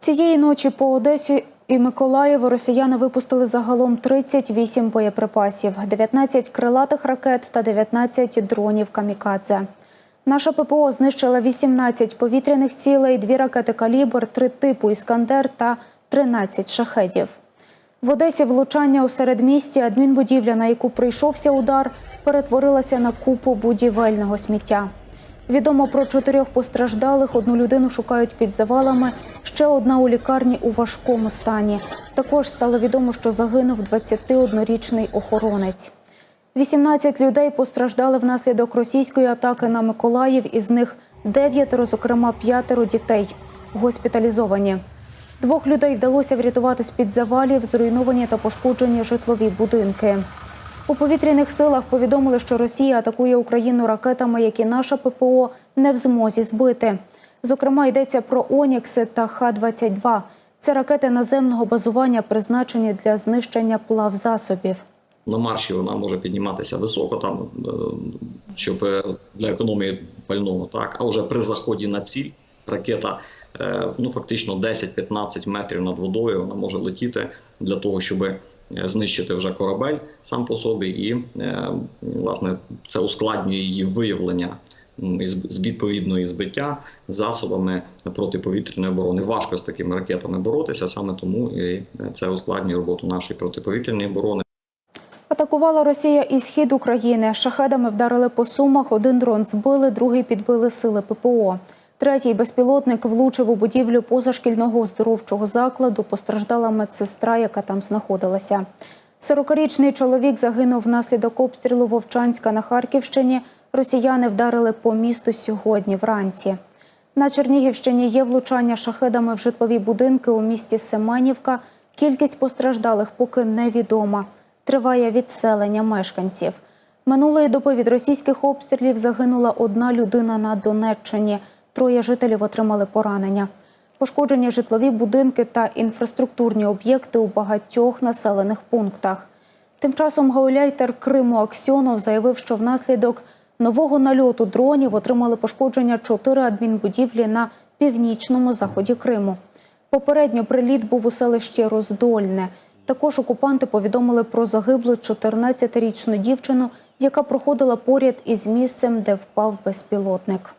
Цієї ночі по Одесі і Миколаєву росіяни випустили загалом 38 боєприпасів, 19 крилатих ракет та 19 дронів камікадзе. Наша ППО знищила 18 повітряних цілей, дві ракети «Калібр», три типу «Іскандер» та 13 шахедів. В Одесі влучання у середмісті адмінбудівля, на яку прийшовся удар, перетворилася на купу будівельного сміття. Відомо про чотирьох постраждалих. Одну людину шукають під завалами. Ще одна у лікарні у важкому стані. Також стало відомо, що загинув 21-річний охоронець. 18 людей постраждали внаслідок російської атаки на Миколаїв. Із них дев'ятеро, зокрема п'ятеро дітей, госпіталізовані. Двох людей вдалося врятувати з-під завалів, зруйновані та пошкоджені житлові будинки. У повітряних силах повідомили, що Росія атакує Україну ракетами, які наша ППО не в змозі збити. Зокрема, йдеться про Онікси та Х-22. Це ракети наземного базування, призначені для знищення плавзасобів. На марші вона може підніматися високо, там е, щоб для економії пального, так а вже при заході на ціль ракета ну фактично 10-15 метрів над водою вона може летіти для того, щоб знищити вже корабель сам по собі, і власне це ускладнює її виявлення з відповідної збиття засобами протиповітряної оборони. Важко з такими ракетами боротися, саме тому і це ускладнює роботу нашої протиповітряної оборони. Атакувала Росія і схід України. Шахедами вдарили по сумах. Один дрон збили, другий підбили сили ППО. Третій безпілотник влучив у будівлю позашкільного оздоровчого закладу. Постраждала медсестра, яка там знаходилася. 40-річний чоловік загинув внаслідок обстрілу Вовчанська на Харківщині. Росіяни вдарили по місту сьогодні вранці. На Чернігівщині є влучання шахедами в житлові будинки у місті Семенівка. Кількість постраждалих поки невідома. Триває відселення мешканців. Минулої доби від російських обстрілів загинула одна людина на Донеччині. Троє жителів отримали поранення. Пошкоджені житлові будинки та інфраструктурні об'єкти у багатьох населених пунктах. Тим часом гауляйтер Криму Аксьонов заявив, що внаслідок нового нальоту дронів отримали пошкодження чотири адмінбудівлі на північному заході Криму. Попередньо приліт був у селищі Роздольне. Також окупанти повідомили про загиблу 14-річну дівчину, яка проходила поряд із місцем, де впав безпілотник.